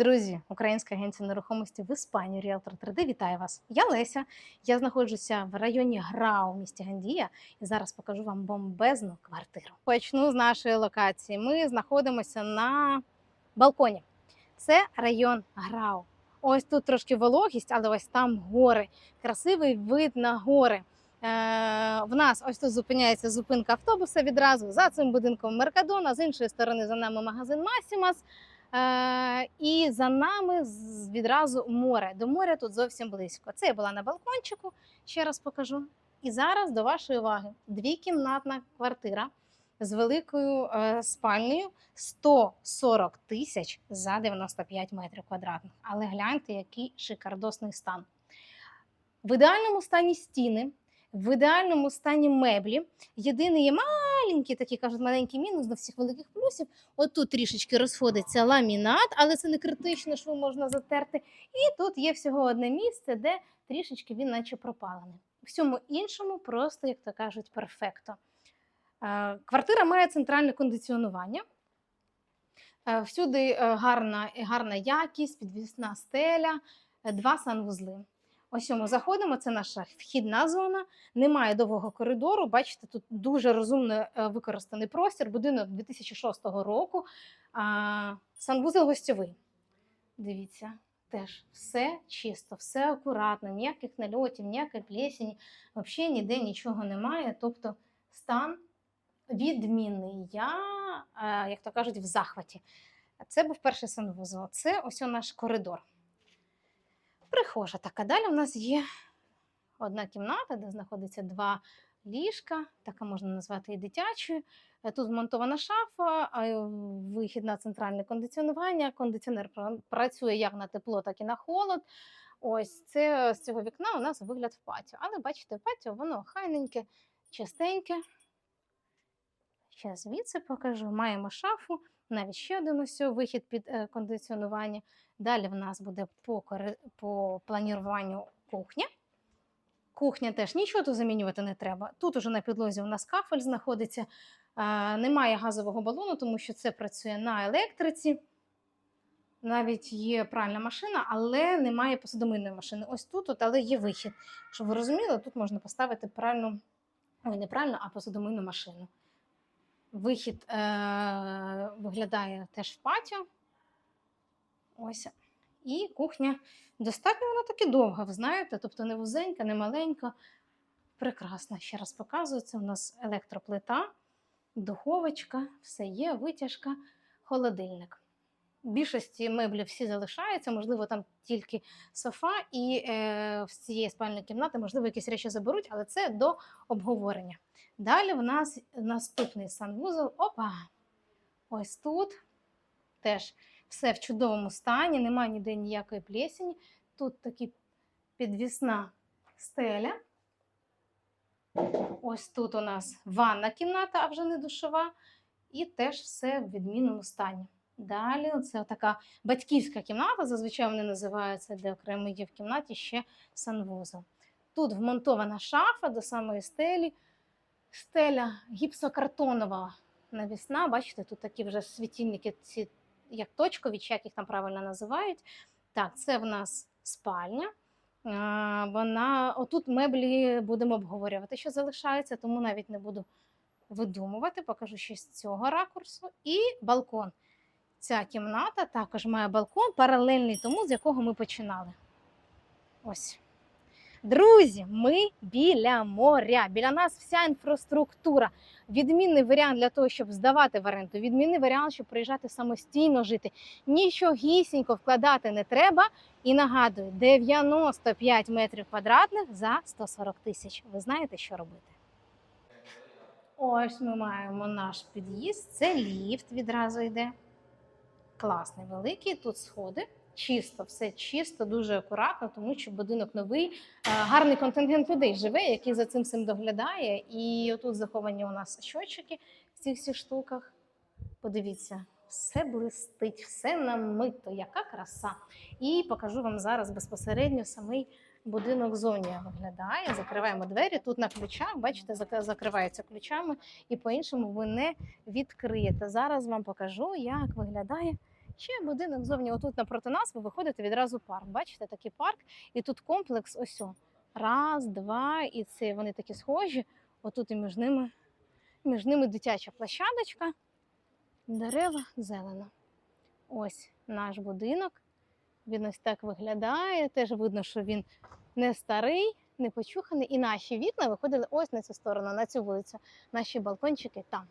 Друзі, Українська агенція нерухомості в Іспанії Ріалтор 3D вітаю вас. Я Леся. Я знаходжуся в районі Грау місті Гандія і зараз покажу вам бомбезну квартиру. Почну з нашої локації. Ми знаходимося на балконі. Це район Грау. Ось тут трошки вологість, але ось там гори. Красивий вид на гори. Е, в нас ось тут зупиняється зупинка автобуса відразу. За цим будинком Меркадона, з іншої сторони за нами магазин Масімас. Е, і за нами відразу море. До моря тут зовсім близько. Це я була на балкончику, ще раз покажу. І зараз до вашої уваги двікімнатна квартира з великою е, спальнею 140 тисяч за 95 метрів квадратних. Але гляньте, який шикардосний стан. В ідеальному стані стіни, в ідеальному стані меблі. Єдиний є маленький, такий кажуть, маленький мінус до всіх великих плюсів. Отут трішечки розходиться ламінат, але це не критично, що можна затерти. І тут є всього одне місце, де трішечки він наче пропалений. Всьому іншому просто, як то кажуть, перфекто. Е, Квартира має центральне кондиціонування. Е, Всюди е, гарна, гарна якість, підвісна стеля, два санвузли. Ось ми заходимо, це наша вхідна зона. Немає довгого коридору. Бачите, тут дуже розумно е, використаний простір. Будинок 2006 року. А, санвузел гостьовий. Дивіться, теж все чисто, все акуратно, ніяких нальотів, ніякої плесені, взагалі ніде нічого немає. Тобто стан відмінний. Я, е, як то кажуть, в захваті. Це був перший санвузол. Це ось наш коридор. Прихожа така. Далі в нас є одна кімната, де знаходиться два ліжка, така можна назвати і дитячою. Е, Тут вмонтована шафа, е, вихід на центральне кондиціонування. Кондиціонер працює як на тепло, так і на холод. Ось це з цього вікна у нас вигляд в патіо. Але бачите, патіо воно хайненьке, чистеньке. Ще звідси покажу. Маємо шафу, навіть ще один ось вихід під е, кондиціонування. Далі в нас буде по, по плануванню кухня. Кухня теж нічого тут замінювати не треба. Тут уже на підлозі у нас кафель знаходиться. Немає газового балону, тому що це працює на електриці. Навіть є пральна машина, але немає посудомийної машини. Ось тут, от, але є вихід. Щоб ви розуміли, тут можна поставити пральну, ой, не пральну, а посудомийну машину. Вихід е- виглядає теж в патіо. Ось. І кухня достатньо вона таки довга, ви знаєте, тобто не вузенька, не маленька. Прекрасна. Ще раз показую. Це у нас електроплита, духовочка, все є, витяжка, холодильник. Більшості меблів всі залишаються, можливо, там тільки софа, і е, з цієї спальної кімнати, можливо, якісь речі заберуть, але це до обговорення. Далі в нас наступний санвузол. Опа! Ось тут теж все в чудовому стані, немає ніде ніякої плесені. Тут такі підвісна стеля. Ось тут у нас ванна кімната, а вже не душова. І теж все в відмінному стані. Далі це така батьківська кімната, зазвичай вони називаються, де окремо є в кімнаті ще санвузол. Тут вмонтована шафа до самої стелі. Стеля гіпсокартонова навісна. Бачите, тут такі вже світильники, ці як точкові, чи як їх там правильно називають. Так, це в нас спальня. Вона отут меблі будемо обговорювати, що залишається, тому навіть не буду видумувати. Покажу ще з цього ракурсу. І балкон. Ця кімната також має балкон, паралельний тому, з якого ми починали. Ось. Друзі, ми біля моря. Біля нас вся інфраструктура. Відмінний варіант для того, щоб здавати в оренду, відмінний варіант, щоб приїжджати самостійно жити. Нічогісінько вкладати не треба. І нагадую, 95 метрів квадратних за 140 тисяч. Ви знаєте, що робити? Ось ми маємо наш під'їзд. Це ліфт відразу йде. Класний, великий. Тут сходи. Чисто, все чисто, дуже акуратно, тому що будинок новий. Е, Гарний контингент людей живе, який за цим всім доглядає. І отут заховані у нас щочики в цих всіх штуках. Подивіться, все блистить, все намито, яка краса. І покажу вам зараз безпосередньо самий будинок зовні виглядає. Закриваємо двері. Тут на ключах, бачите, зак- закриваються ключами, і по-іншому ви не відкриєте. Зараз вам покажу, як виглядає Ще будинок зовні отут напроти нас, ви виходите відразу парк. Бачите, такий парк, і тут комплекс ось. Раз, два, і це вони такі схожі. Отут і між ними, між ними дитяча площадочка, дерева, зелено. Ось наш будинок. Він ось так виглядає. Теж видно, що він не старий, не почуханий. І наші вікна виходили ось на цю сторону, на цю вулицю. Наші балкончики там.